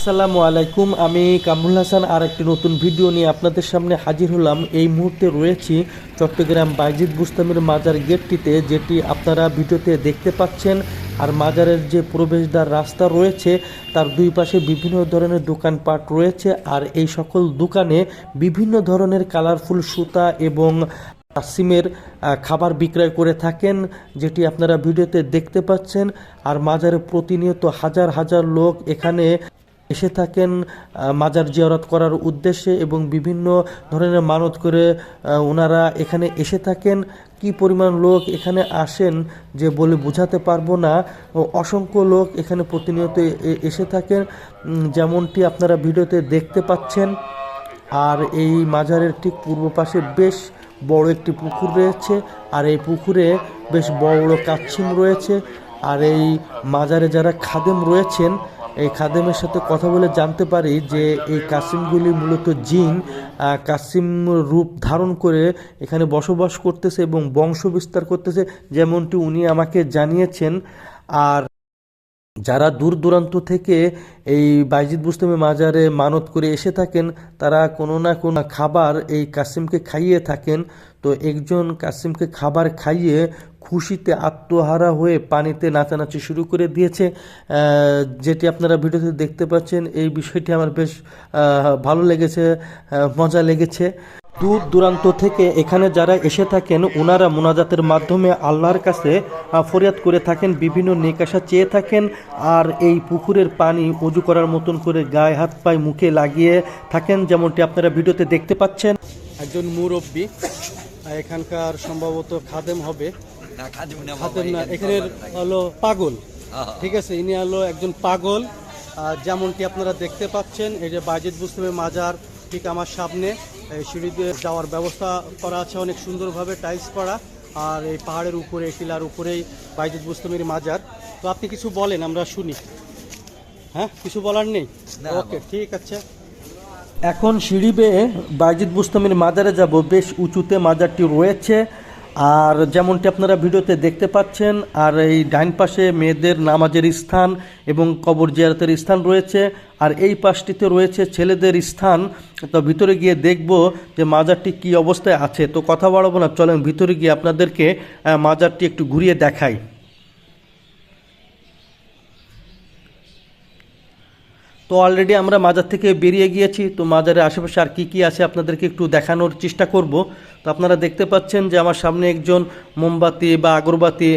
আসসালামু আলাইকুম আমি কামরুল হাসান। আর একটি নতুন ভিডিও নিয়ে আপনাদের সামনে হাজির হলাম। এই মুহূর্তে রয়েছি চট্টগ্রাম বাইজিদ বুস্তামের মাজার গেটটিতে যেটি আপনারা ভিডিওতে দেখতে পাচ্ছেন। আর মাজারের যে প্রবেশদ্বার রাস্তা রয়েছে তার দুই পাশে বিভিন্ন ধরনের দোকানপাট রয়েছে। আর এই সকল দোকানে বিভিন্ন ধরনের কালারফুল সুতা এবং কাসিমের আহ, খাবার বিক্রয় করে থাকেন যেটি আপনারা ভিডিওতে দেখতে পাচ্ছেন। আর মাজারে প্রতিনিয়ত হাজার হাজার লোক এখানে এসে থাকেন মাজার জিয়ারত করার উদ্দেশ্যে এবং বিভিন্ন ধরনের মানত করে ওনারা এখানে এসে থাকেন। কি পরিমাণ লোক এখানে আসেন যে বলে বোঝাতে পারব না। অসংখ্য লোক এখানে প্রতিনিয়ত এসে থাকেন। যেমনটি আপনারা ভিডিওতে দেখতে পাচ্ছেন। আর এই মাজারের ঠিক পূর্ব পাশে বেশ বড় একটি পুকুর রয়েছে। আর এই পুকুরে বেশ বড় বড় কাচ্ছিম রয়েছে। আর এই মাজারে যারা খাদেম রয়েছেন এই খাদেমের সাথে কথা বলে জানতে পারি যে এই কাসিমগুলি মূলত জিন কাসিম রূপ ধারণ করে এখানে বসবাস করতেছে এবং বংশ বিস্তার করতেছে, যেমনটি উনি আমাকে জানিয়েছেন। আর যারা দূর দূরান্ত থেকে এই বাইজিদ বুস্তমে মাজারে মানত করে এসে থাকেন, তারা কোনো না কোনো খাবার এই কাসিমকে খাইয়ে থাকেন। তো একজন কাসিমকে খাবার খাইয়ে খুশিতে আত্মহারা হয়ে পানিতে নাচানাচি শুরু করে দিয়েছে। যেটি আপনারা ভিডিওতে দেখতে পাচ্ছেন, এই বিষয়টি আমার বেশ ভালো লেগেছে মজা লেগেছে। দূর দূরান্ত থেকে এখানে যারা এসে থাকেন ওনারা মোনাজাতের মাধ্যমে আল্লাহর কাছে ফরিয়াদ করে থাকেন, বিভিন্ন নেকাশা চেয়ে থাকেন, আর এই পুকুরের পানি উজু করার মতন করে গায়ে হাত পায়ে মুখে লাগিয়ে থাকেন, যেমনটি আপনারা ভিডিওতে দেখতে পাচ্ছেন। একজন মুরব্বী এখানকার সম্ভবত খাদেম হবে। খাদেম না এখানের হলো পাগল। ঠিক আছে ইনি হলো একজন পাগল। যেমনটি আপনারা দেখতে পাচ্ছেন এই যে বাজিদ মুসলিমের মাজার ঠিক আমার সামনে এই সিঁড়ি দিয়ে যাওয়ার ব্যবস্থা করা আছে অনেক সুন্দরভাবে টাইলস করা। আর এই পাহাড়ের উপরে টিলার উপরেই বাইজিদ মুসলিমের মাজার। তো আপনি কিছু বলেন আমরা শুনি। হ্যাঁ কিছু বলার নেই? ওকে ঠিক আছে। এখন সিঁড়ি বেয়ে বাইজিদ বুস্তামের মাজারে যাব। বেশ উঁচুতে মাজারটি রয়েছে। আর যেমনটি আপনারা ভিডিওতে দেখতে পাচ্ছেন, আর এই ডাইন পাশে মেয়েদের নামাজের স্থান এবং কবর জিয়ারতের স্থান রয়েছে। আর এই পাশটিতে রয়েছে ছেলেদের স্থান। তো ভিতরে গিয়ে দেখব যে মাজারটি কি অবস্থায় আছে। তো কথা বাড়াবো না, চলেন ভিতরে গিয়ে আপনাদেরকে মাজারটি একটু ঘুরিয়ে দেখাই। তো অলরেডি আমরা মাজার থেকে বেরিয়ে গিয়েছি, তো মাজারের আশেপাশে আর কি কি আছে আপনাদেরকে একটু দেখানোর চেষ্টা করব। তো আপনারা দেখতে পাচ্ছেন যে আমার সামনে একজন মোমবাতি বা আগরবাতি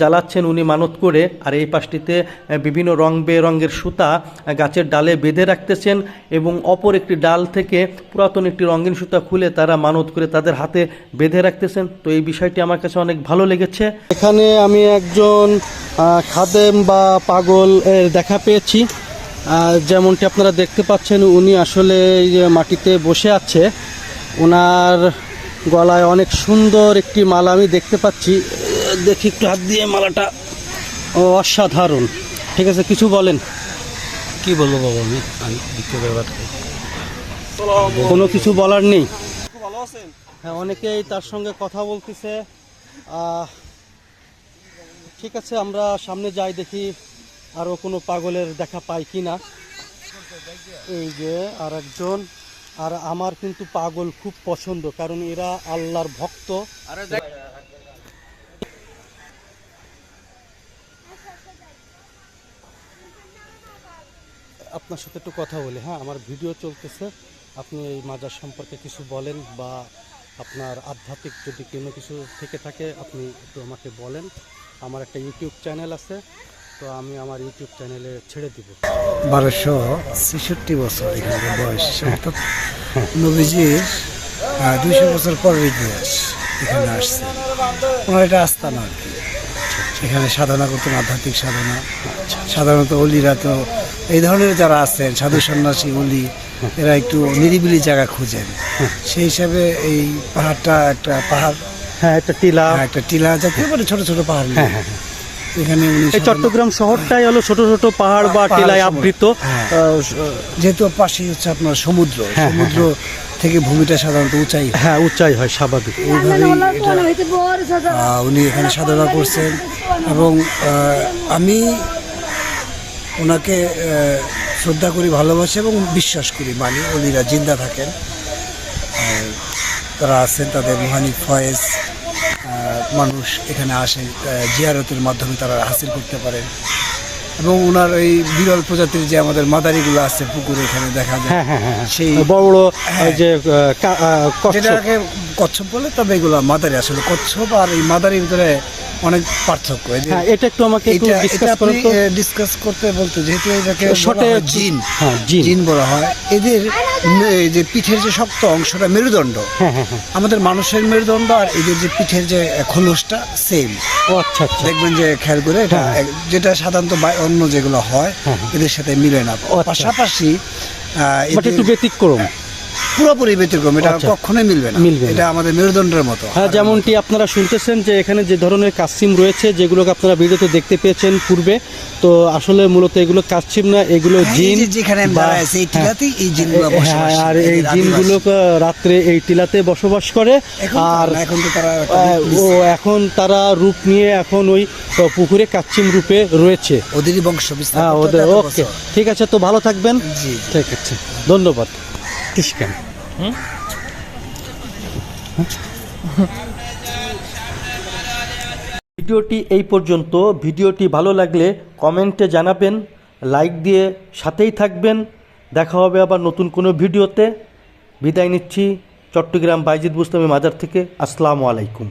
জ্বালাচ্ছেন উনি মানত করে, আর এই পাশটিতে বিভিন্ন রং বেরঙের সুতা গাছের ডালে বেঁধে রাখতেছেন এবং অপর একটি ডাল থেকে পুরাতন একটি রঙিন সুতা খুলে তারা মানত করে তাদের হাতে বেঁধে রাখতেছেন। তো এই বিষয়টি আমার কাছে অনেক ভালো লেগেছে। এখানে আমি একজন খাদেম বা পাগল দেখা পেয়েছি। যেমনটি আপনারা দেখতে পাচ্ছেন উনি আসলে মাটিতে বসে আছে। ওনার গলায় অনেক সুন্দর একটি মালা আমি দেখতে পাচ্ছি। দেখি একটু হাত দিয়ে মালাটা। অসাধারণ। ঠিক আছে কিছু বলেন। কি বলব বাবা আমি আমি দ্বিতীয় ব্যাপার কোনো কিছু বলার নেই। হ্যাঁ অনেকেই তার সঙ্গে কথা বলতেছে। ঠিক আছে আমরা সামনে যাই দেখি আরও কোনো পাগলের দেখা পাই কি না এই যে আর একজন আর আমার কিন্তু পাগল খুব পছন্দ কারণ এরা আল্লাহর ভক্ত। আপনার সাথে একটু কথা বলি হ্যাঁ? আমার ভিডিও চলতেছে। আপনি এই মাজার সম্পর্কে কিছু বলেন বা আপনার আধ্যাত্মিক যদি কোনো কিছু থেকে থাকে আপনি একটু আমাকে বলেন। আমার একটা ইউটিউব চ্যানেল আছে। তো আমি আমার ইউটিউব চ্যানেলে ছেড়ে দিব। বারোশো ছেষট্টি বছর এখানে বয়স অর্থাৎ নবীজির দুইশো বছর পরের ইতিহাস এখানে আসছে। ওনার এটা আস্থানা আর কি। এখানে সাধনা করতেন আধ্যাত্মিক সাধনা। সাধারণত অলিরা তো এই ধরনের যারা আছেন সাধু সন্ন্যাসী অলি এরা একটু নিরিবিলি জায়গা খুঁজেন। সেই হিসাবে এই পাহাড়টা একটা পাহাড়। হ্যাঁ একটা টিলা। একটা টিলা জাতীয় মানে ছোট ছোট পাহাড় নিয়ে। এখানে এই চট্টগ্রাম শহরটাই হলো ছোট ছোট পাহাড় বা টিলায় আবৃত। হ্যাঁ। যেহেতু পাশেই হচ্ছে আপনার সমুদ্র হ্যাঁ, সমুদ্র থেকে ভূমিটা সাধারণত উঁচাই হ্যাঁ। উচ্চাই হয় স্বাভাবিক। এইভাবেই এটা উনি এখানে সাধনা করছেন এবং আমি ওনাকে শ্রদ্ধা করি ভালোবাসি এবং বিশ্বাস করি। মানি উনিরা জিন্দা থাকেন। তারা আছেন তাদের রুহানি ফয়েজ মানুষ এখানে আসে জিয়ারতের মাধ্যমে তারা হাসিল করতে পারেন এবং ওনার এই বিরল প্রজাতির যে আমাদের মাদারিগুলো আছে পুকুর এখানে দেখা যায় সেই বড় যে যেটাকে কচ্ছপ বলে তবে এগুলো মাদারি। আসলে কচ্ছপ আর এই মাদারির ভিতরে অনেক পার্থক্য হ্যাঁ এটা একটু আমাকে একটু ডিসকাস করেন তো ডিসকাস করতে বলতে যেহেতু এটাকে শর্টে জিন হ্যাঁ, জিন। বলা হয় এদের এই যে পিঠের যে শক্ত অংশটা মেরুদণ্ড হ্যাঁ হ্যাঁ হ্যাঁ আমাদের মানুষের মেরুদণ্ড আর এদের যে পিঠের যে খোলসটা সেম ও আচ্ছা আচ্ছা দেখবেন যে খেয়াল করে এটা। যেটা সাধারণত অন্য যেগুলো হয়। এদের সাথে মিলে না আচ্ছা। পাশাপাশি একটু ব্যতিক্রম পুরোপুরি ব্যতিক্রম এটা আচ্ছা। কখনোই মিলবে না মিলবে এটা আমাদের মেরুদণ্ডের মতো হ্যাঁ যেমনটি আপনারা শুনতেছেন যে এখানে যে ধরনের কাসিম রয়েছে যেগুলোকে আপনারা ভিডিওতে দেখতে পেয়েছেন পূর্বে তো আসলে মূলত এগুলো কাসিম না এগুলো হ্যাঁ, জিন যেখানে এই হ্যাঁ। এই জিনগুলো হ্যাঁ, আর এই জিনগুলো। রাত্রে এই টিলাতে বসবাস করে আর এখন তো তারা ও এখন তারা রূপ নিয়ে এখন ওই পুকুরে কাচ্চিম রূপে রয়েছে ওদেরই বংশ বিস্তার হ্যাঁ ওদের ওকে ঠিক আছে তো ভালো থাকবেন। ঠিক আছে ধন্যবাদ ভিডিওটি এই পর্যন্ত। ভিডিওটি ভালো লাগলে কমেন্টে জানাবেন লাইক দিয়ে সাথেই থাকবেন। দেখা হবে আবার নতুন কোনো ভিডিওতে। বিদায় নিচ্ছি চট্টগ্রাম বাইজিদ বুস্তামি মাজার থেকে। আসসালামু আলাইকুম।